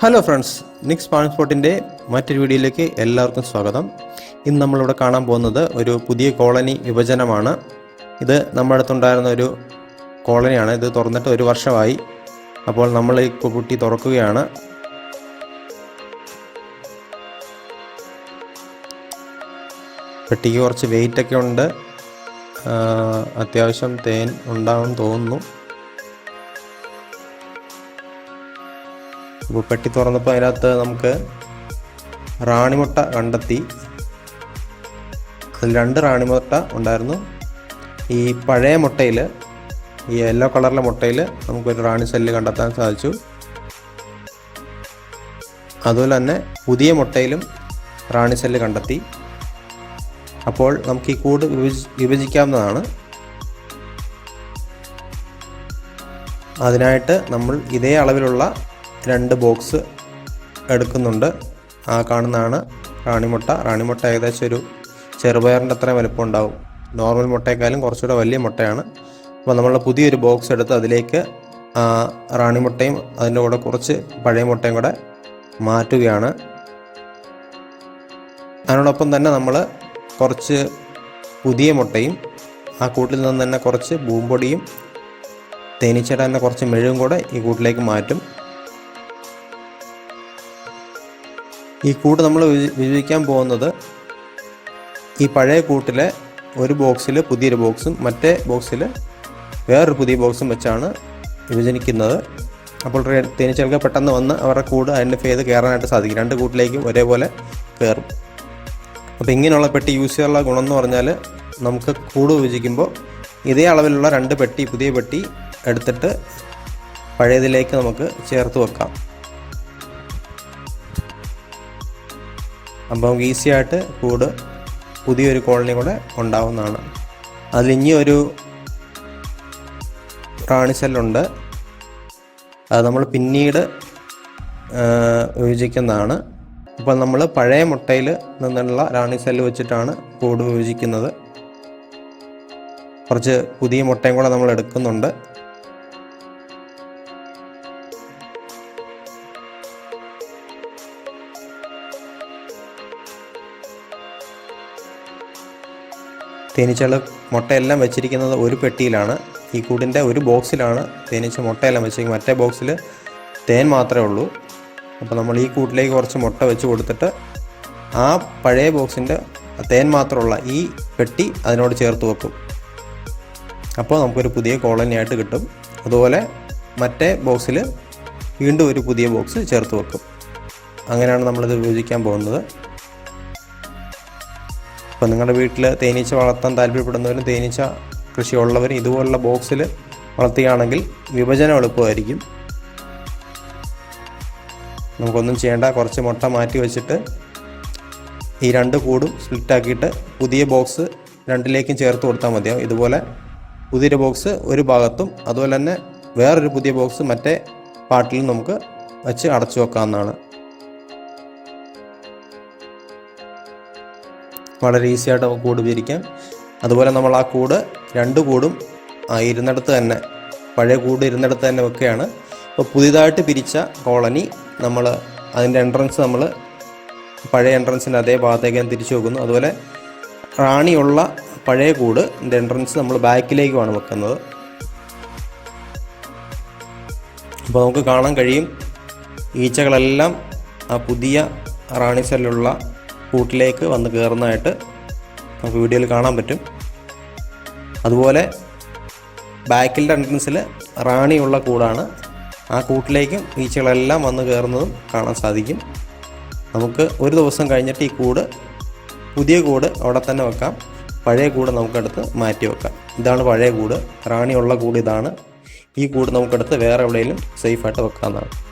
Hello friends നിക്സ് പാൻസ്പോർട്ടിന്റെ മറ്റൊരു വീഡിയോയിലേക്ക് എല്ലാവർക്കും സ്വാഗതം. ഇന്ന് നമ്മളിവിടെ കാണാൻ പോകുന്നത് ഒരു പുതിയ കോളനി വിഭജനമാണ്. ഇത് നമ്മുടെ അടുത്തുണ്ടായിരുന്ന ഒരു കോളനിയാണ്. ഇത് തുറന്നിട്ട് ഒരു വർഷമായി. അപ്പോൾ നമ്മൾ ഈ കുട്ടി തുറക്കുകയാണ്. പെട്ടിക്ക് കുറച്ച് വെയിറ്റൊക്കെ ഉണ്ട്. അത്യാവശ്യം തേൻ ഉണ്ടാവും തോന്നുന്നു. അപ്പോൾ പെട്ടി തുറന്നപ്പോൾ അതിനകത്ത് നമുക്ക് റാണിമുട്ട കണ്ടെത്തി. അതിൽ രണ്ട് റാണിമുട്ട ഉണ്ടായിരുന്നു. ഈ പഴയ മുട്ടയിൽ ഈ യെല്ലോ കളറിലെ മുട്ടയിൽ നമുക്കൊരു റാണി സെല്ല് കണ്ടെത്താൻ സാധിച്ചു. അതുപോലെ തന്നെ പുതിയ മുട്ടയിലും റാണി സെല്ല് കണ്ടെത്തി. അപ്പോൾ നമുക്ക് ഈ കൂട് വിഭജി വിഭജിക്കാവുന്നതാണ്. അതിനായിട്ട് നമ്മൾ ഇതേ അളവിലുള്ള രണ്ട് ബോക്സ് എടുക്കുന്നുണ്ട്. ആ കാണുന്നതാണ് റാണിമുട്ട. റാണിമുട്ട ഏകദേശം ഒരു ചെറുപയറിന്റെ അത്രയും വലുപ്പം ഉണ്ടാവും നോർമൽ മുട്ടയെക്കാളും കുറച്ചുകൂടെ വലിയ മുട്ടയാണ്. അപ്പോൾ നമ്മൾ പുതിയൊരു ബോക്സ് എടുത്ത് അതിലേക്ക് റാണിമുട്ടയും അതിന്റെ കൂടെ കുറച്ച് പഴയ മുട്ടയും കൂടെ മാറ്റുകയാണ്. അതിനോടൊപ്പം തന്നെ നമ്മൾ കുറച്ച് പുതിയ മുട്ടയും ആ കൂട്ടിൽ നിന്ന് തന്നെ കുറച്ച് പൂമ്പൊടിയും തേനീച്ചയുടെ തന്നെ കുറച്ച് മെഴുകും കൂടെ ഈ കൂട്ടിലേക്ക് മാറ്റും. ഈ കൂട്ട് നമ്മൾ വിഭജിക്കാൻ പോകുന്നത് ഈ പഴയ കൂട്ടിലെ ഒരു ബോക്സിൽ പുതിയൊരു ബോക്സും മറ്റേ ബോക്സിൽ വേറൊരു പുതിയ ബോക്സും വെച്ചാണ് വിഭജനിക്കുന്നത്. അപ്പോൾ തേനീച്ചകൾക്ക് പെട്ടെന്ന് വന്ന് അവരുടെ കൂട് ഐഡന്റിഫൈ ചെയ്ത് കയറാനായിട്ട് സാധിക്കും. രണ്ട് കൂട്ടിലേക്കും ഒരേപോലെ കയറും. അപ്പോൾ ഇങ്ങനെയുള്ള പെട്ടി യൂസ് ചെയ്യാനുള്ള ഗുണം എന്ന് പറഞ്ഞാൽ നമുക്ക് കൂട് വിഭജിക്കുമ്പോൾ ഇതേ അളവിലുള്ള രണ്ട് പെട്ടി പുതിയ പെട്ടി എടുത്തിട്ട് പഴയതിലേക്ക് നമുക്ക് ചേർത്ത് വെക്കാം. അപ്പോൾ നമുക്ക് ഈസി ആയിട്ട് കൂട് പുതിയൊരു കോളനി കൂടെ ഉണ്ടാവുന്നതാണ്. അതിൽ ഇനി ഒരു സെല്ലുണ്ട്. അത് നമ്മൾ പിന്നീട് വിഭജിക്കുന്നതാണ്. അപ്പോൾ നമ്മൾ പഴയ മുട്ടയിൽ നിന്നുള്ള റാണി സെല്ല് വെച്ചിട്ടാണ് കൂട് വിഭജിക്കുന്നത്. കുറച്ച് പുതിയ മുട്ടയും കൂടെ നമ്മൾ എടുക്കുന്നുണ്ട്. തേനീച്ചകൾ മുട്ടയെല്ലാം വെച്ചിരിക്കുന്നത് ഒരു പെട്ടിയിലാണ്. ഈ കൂടിന്റെ ഒരു ബോക്സിലാണ് തേനീച്ച മുട്ടയെല്ലാം വെച്ചിരിക്കുന്നത്. മറ്റേ ബോക്സിൽ തേൻ മാത്രമേ ഉള്ളൂ. അപ്പോൾ നമ്മൾ ഈ കൂട്ടിലേക്ക് കുറച്ച് മുട്ട വെച്ച് കൊടുത്തിട്ട് ആ പഴയ ബോക്സിന്റെ തേൻ മാത്രമുള്ള ഈ പെട്ടി അതിനോട് ചേർത്ത് വെക്കും. അപ്പോൾ നമുക്കൊരു പുതിയ കോളനി ആയിട്ട് കിട്ടും. അതുപോലെ മറ്റേ ബോക്സിൽ വീണ്ടും ഒരു പുതിയ ബോക്സ് ചേർത്ത് വെക്കും. അങ്ങനെയാണ് നമ്മളിത് വിഭജിക്കാൻ പോകുന്നത്. അപ്പോൾ നിങ്ങളുടെ വീട്ടിൽ തേനീച്ച വളർത്താൻ താല്പര്യപ്പെടുന്നവരും തേനീച്ച കൃഷിയുള്ളവരും ഇതുപോലുള്ള ബോക്സിൽ വളർത്തുകയാണെങ്കിൽ വിഭജനം എളുപ്പമായിരിക്കും. നമുക്കൊന്നും ചെയ്യേണ്ട കുറച്ച് മുട്ട മാറ്റി വെച്ചിട്ട് ഈ രണ്ട് കൂടും സ്പ്ലിറ്റ് ആക്കിയിട്ട് പുതിയ ബോക്സ് രണ്ടിലേക്കും ചേർത്ത് കൊടുത്താൽ മതിയാവും. ഇതുപോലെ പുതിയൊരു ബോക്സ് ഒരു ഭാഗത്തും അതുപോലെ തന്നെ വേറൊരു പുതിയ ബോക്സ് മറ്റേ പാട്ടിലും നമുക്ക് വെച്ച് അടച്ചു വെക്കാവുന്നതാണ്. വളരെ ഈസി ആയിട്ട് നമുക്ക് കൂട് വിരിക്കാം. അതുപോലെ നമ്മൾ ആ കൂട് രണ്ട് കൂടും ആ ഇരുന്നിടത്ത് തന്നെ പഴയ കൂട് ഇരുന്നിടത്ത് തന്നെ വെക്കുകയാണ്. അപ്പോൾ പുതിയതായിട്ട് പിരിച്ച കോളനി നമ്മൾ അതിന്റെ എൻട്രൻസ് നമ്മൾ പഴയ എൻട്രൻസിന്റെ അതേ ഭാഗത്തേക്ക് ഞാൻ തിരിച്ചു വെക്കുന്നു. അതുപോലെ റാണിയുള്ള പഴയ കൂട് എൻട്രൻസ് നമ്മൾ ബാക്കിലേക്കുമാണ് വെക്കുന്നത്. അപ്പോൾ നമുക്ക് കാണാൻ കഴിയും ഈച്ചകളെല്ലാം ആ പുതിയ റാണി സെല്ലുള്ള കൂട്ടിലേക്ക് വന്ന് കയറുന്നതായിട്ട് നമുക്ക് വീഡിയോയിൽ കാണാൻ പറ്റും. അതുപോലെ ബാക്കിന്റെ എൻട്രൻസിൽ റാണിയുള്ള കൂടാണ്. ആ കൂട്ടിലേക്കും ഈച്ചകളെല്ലാം വന്ന് കയറുന്നതും കാണാൻ സാധിക്കും. നമുക്ക് ഒരു ദിവസം കഴിഞ്ഞിട്ട് ഈ കൂട് പുതിയ കൂട് അവിടെ തന്നെ വെക്കാം. പഴയ കൂട് നമുക്കെടുത്ത് മാറ്റി വെക്കാം. ഇതാണ് പഴയ കൂട്. റാണിയുള്ള കൂട് ഇതാണ്. ഈ കൂട് നമുക്കെടുത്ത് വേറെ എവിടെയെങ്കിലും സേഫായിട്ട് വെക്കാവുന്നതാണ്.